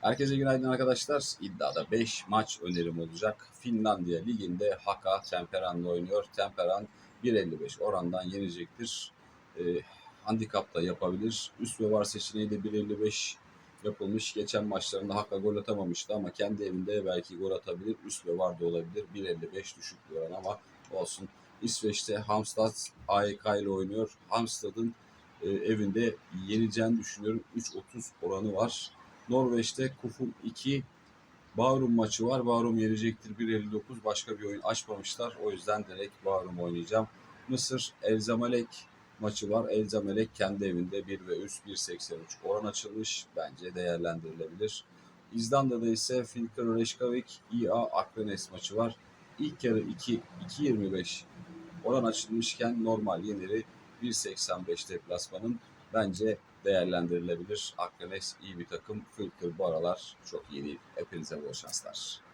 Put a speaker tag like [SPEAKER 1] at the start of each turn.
[SPEAKER 1] Herkese günaydın arkadaşlar. İddiada 5 maç önerim olacak. Finlandiya Ligi'nde Haka Temperan'la oynuyor. Temperan 1.55 orandan yenecektir. E, handikap da yapabilir. Üst ve var seçeneği de 1.55 yapılmış. Geçen maçlarında Haka gol atamamıştı ama kendi evinde belki gol atabilir. Üst ve var da olabilir. 1.55 düşük bir oran ama olsun. İsveç'te Hamstad AEK ile oynuyor. Hamstad'ın e, evinde yeneceğini düşünüyorum. 3.30 oranı var. Norveç'te Kufum 2 Bağrum maçı var. Bağrum yenecektir 1.59. Başka bir oyun açmamışlar. O yüzden direkt Bağrum oynayacağım. Mısır Elzamalek maçı var. Elzamalek kendi evinde 1 ve üst 1.83 oran açılmış. Bence değerlendirilebilir. İzlanda'da ise Filker Reykjavik IA Akrenes maçı var. İlk yarı 2 2.25 oran açılmışken normal yeneri 1.85 deplasmanın bence değerlendirilebilir. Akrenes iyi bir takım. Fülkür bu aralar çok iyi değil. Hepinize bol şanslar.